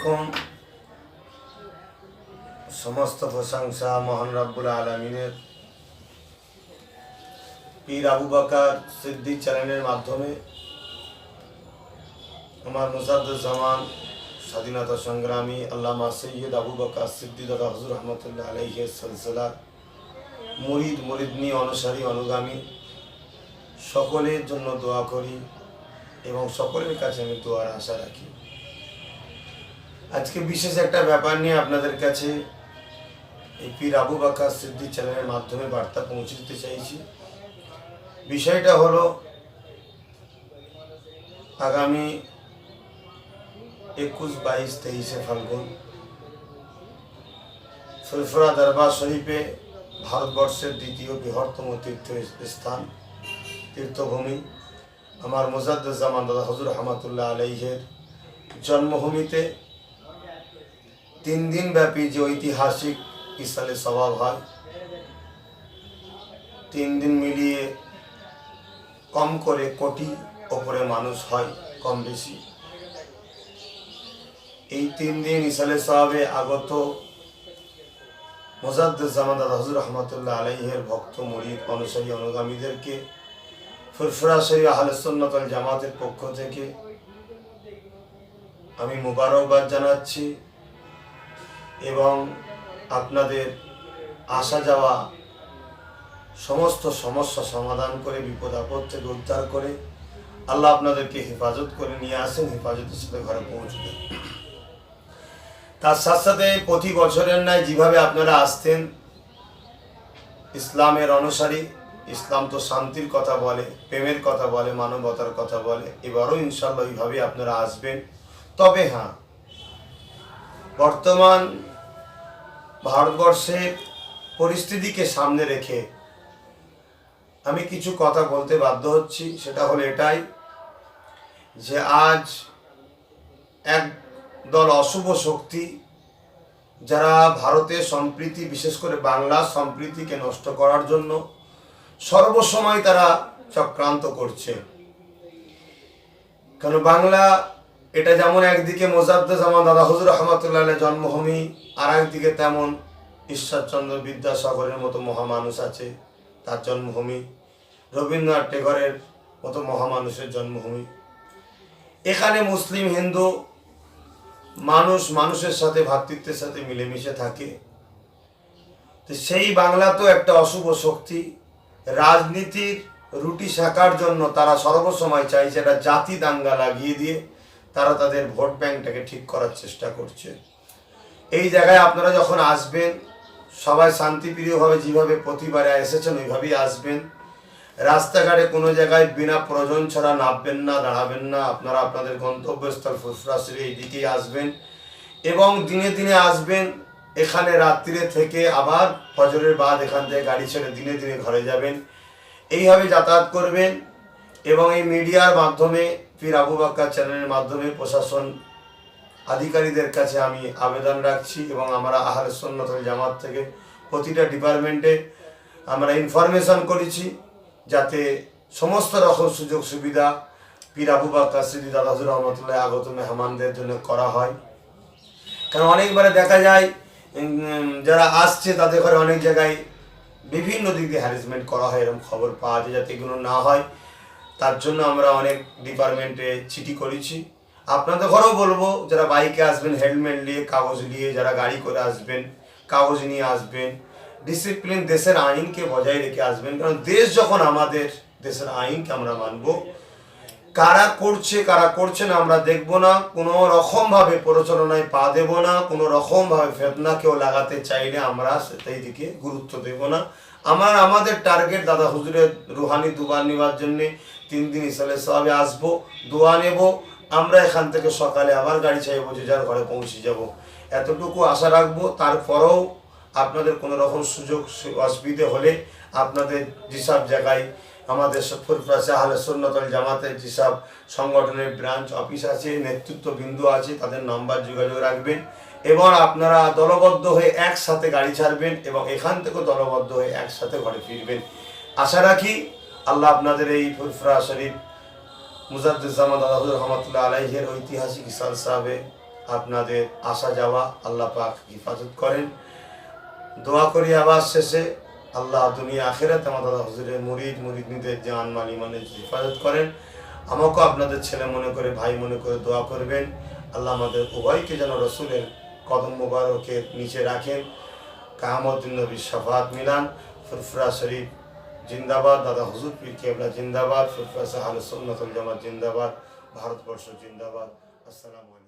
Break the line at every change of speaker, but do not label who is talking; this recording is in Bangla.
আলাইকুম। সমস্ত প্রশংসা মহান রব্বুল আলমিনের। পীর আবু বাকার সিদ্দিক চ্যানেলের মাধ্যমে আমার মুসাদুজ্জামান স্বাধীনতা সংগ্রামী আল্লামা সৈয়দ আবু বাকার সিদ্দিক দাদা হজুর রহমতুল্লাহ আলহের সিলসিলার মরিদ মুরিদনি অনুসারী অনুগামী, সকলের জন্য দোয়া করি এবং সকলের কাছে আমি দোয়ার আশা রাখি। আজকে বিশেষ একটা ব্যাপার নিয়ে আপনাদের কাছে এই পীর আবু বাকার সিদ্ধি চ্যানেলের মাধ্যমে বার্তা পৌঁছে দিতে চাইছি। বিষয়টা হলো, আগামী একুশ বাইশ তেইশে ফাল্গুন ফুরফুরা দরবার শরীফে ভারতবর্ষের দ্বিতীয় বৃহত্তম তীর্থ স্থান তীর্থভূমি। আমার মোজাদ্দুজ্জামান দাদা হজুর রহমতুল্লাহ আলাইহের জন্মভূমিতে তিন দিন ব্যাপী যে ঐতিহাসিক ইসালে স্বভাব হয়, তিন দিন মিলিয়ে কম করে কোটি ওপরে মানুষ হয়, কম বেশি। এই তিন দিন ইসালে স্বভাবে আগত মোজাদ্দুজ্জামান দাদা হজুর রহমতুল্লাহ আলাইহের ভক্ত, মরিদ, অনুসারী, অনুগামীদেরকে ফুরফুরা শরীফ আহলসন্নতল জামাতের পক্ষ থেকে আমি মুবারকবাদ জানাচ্ছি। এবং আপনাদের আসা যাওয়া সমস্ত সমস্যা সমাধান করে, বিপদ, আপদ থেকে উদ্ধার করে আল্লাহ আপনাদেরকে হেফাজত করে নিয়ে আসেন হেফাজতের সাথে ঘরে পৌঁছে দেন। তার সাথে সাথে প্রতি বছরের ন্যায় যেভাবে আপনারা আসতেন, ইসলামের অনুসারী, ইসলাম তো শান্তির কথা বলে, প্রেমের কথা বলে, মানবতার কথা বলে, এবারও ইনশাল্লাহ ওইভাবে আপনারা আসবেন। তবে হ্যাঁ বর্তমান ভারতবর্ষের পরিস্থিতিকে সামনে রেখে আমি কিছু কথা বলতে বাধ্য হচ্ছি, সেটা হলো এটাই যে আজ এক দল অশুভ শক্তি যারা ভারতের সম্প্রীতি, বিশেষ করে বাংলার সম্প্রীতিকে নষ্ট করার জন্য সর্বসময় তারা চক্রান্ত করছে। কারণ বাংলা এটা যেমন একদিকে মোজাদ্দামান দাদা হজুর রহমতুল্লাহ জন্মভূমি, আর একদিকে তেমন ঈশ্বরচন্দ্র বিদ্যাসাগরের মতো মহামানুষ আছে তার জন্মভূমি, রবীন্দ্রনাথ টেগরের মতো মহামানুষের জন্মভূমি। এখানে মুসলিম, হিন্দু মানুষ মানুষের সাথে ভ্রাতৃত্বের সাথে মিলেমিশে থাকে। তো সেই বাংলা তো একটা অশুভ শক্তি। রাজনীতির রুটি শাকার জন্য তারা সর্বসময় চাইছে একটা জাতি দাঙ্গা লাগিয়ে দিয়ে তারা তাদের ভোট ব্যাংকটাকে ঠিক করার চেষ্টা করছে। এই জায়গায় আপনারা যখন আসবেন, সবাই শান্তিপ্রিয়ভাবে যেভাবে প্রতিবারে এসেছেন, ওইভাবেই আসবেন। রাস্তাঘাটে কোনো জায়গায় বিনা প্রয়োজন ছাড়া নামবেন না, দাঁড়াবেন না। আপনারা আপনাদের গন্তব্যস্থল ফুসফুরাসির এই দিকেই আসবেন এবং দিনে দিনে আসবেন। এখানে রাত্রিরে থেকে আবার ফজরের বাদ এখান থেকে গাড়ি ছেড়ে দিনে দিনে ঘরে যাবেন। এইভাবে যাতায়াত করবেন। এবং এই মিডিয়ার মাধ্যমে পীর আবু বাক্কা চ্যানেলের মাধ্যমে প্রশাসন আধিকারীদের কাছে আমি আবেদন রাখছি এবং আমরা আহার সন্ন্যতল জামাত থেকে প্রতিটা ডিপার্টমেন্টে আমরা ইনফরমেশন করেছি যাতে সমস্ত রকম সুযোগ সুবিধা পীর আবু বাক্কা সিদ্দি দাদাজুর রহমতুল্লাহ আগত মেহমানদের জন্য করা হয়। কারণ অনেকবারে দেখা যায় যারা আসছে তাদের ঘরে অনেক জায়গায় বিভিন্ন দিক দিয়ে হ্যারাসমেন্ট করা হয়, এরকম খবর পাওয়া যায় যাতে এগুলো না হয়। তার জন্য আমরা অনেক ডিপার্টমেন্টে চিঠি করেছি। আপনাদের ঘরেও বলব, যারা বাইকে আসবেন, হেলমেট নিয়ে, কাগজ নিয়ে, যারা গাড়ি করে আসবেন, কাগজ নিয়ে আসবেন ডিসিপ্লিন দেশের আইনকে বজায় রেখে আসবেন। কারণ দেশ যখন আমাদের দেশের আইনকে আমরা মানব, কারা করছে কারা করছে না, আমরা দেখব না। কোনো রকমভাবে প্ররোচনায় পা দেব না, কোনো রকমভাবে ফেতনা কেউ লাগাতে চাইলে আমরা সেই দিকে গুরুত্ব দেব না। আমার, আমাদের টার্গেট দাদা হুজুরের রুহানি দুবার নেওয়ার জন্যে তিন দিন ইসালে সবে আসব, দোয়া নেব, আমরা এখান থেকে সকালে আবার গাড়ি চাইব, যে যার ঘরে পৌঁছে যাব। এতটুকু আশা রাখব, তারপরেও আপনাদের কোনো রকম সুযোগ, অসুবিধে হলে আপনাদের যেসব জায়গায় আমাদের ফুরফুরাসে আহলে সুন্নতল জামাতের যেসব সংগঠনের ব্রাঞ্চ অফিস আছে নেতৃত্ব বিন্দু আছে, তাদের নাম্বার যোগাযোগ রাখবেন। এবং আপনারা দলবদ্ধ হয়ে একসাথে গাড়ি ছাড়বেন এবং এখান থেকেও দলবদ্ধ হয়ে একসাথে ঘরে ফিরবেন। আশা রাখি আল্লাহ আপনাদের এই ফুরফুরা শরীফ মুজাদ্দুজ্জামান দাদাহুর রহমতুল্লাহ আলাইহের ঐতিহাসিক ইসাল সাহেবে আপনাদের আসা যাওয়া আল্লাহ পাক হিফাজত করেন। দোয়া করি আবার শেষে আল্লাহ দুনিয়া আখেরাত আমার দাদা হুজুরের মুরিদ, মুরিদনিদের জান, মাল ইমানের হেফাজত করেন। আমাকেও আপনাদের ছেলে মনে করে, ভাই মনে করে দোয়া করবেন। আল্লাহ আমাদের উভয়কে যেন রসুলের কদম মুবারকের নিচে রাখেন। কাহামুদ্দিন নবীর সাফাত মিলান, ফুরফুরা শরীফ জিন্দাবাদ, দাদা হুজুর পীর কেবলা জিন্দাবাদ, ফুরফুরা সাহাল সুন্নতুল জামাত জিন্দাবাদ, ভারতবর্ষ জিন্দাবাদ। আসসালামু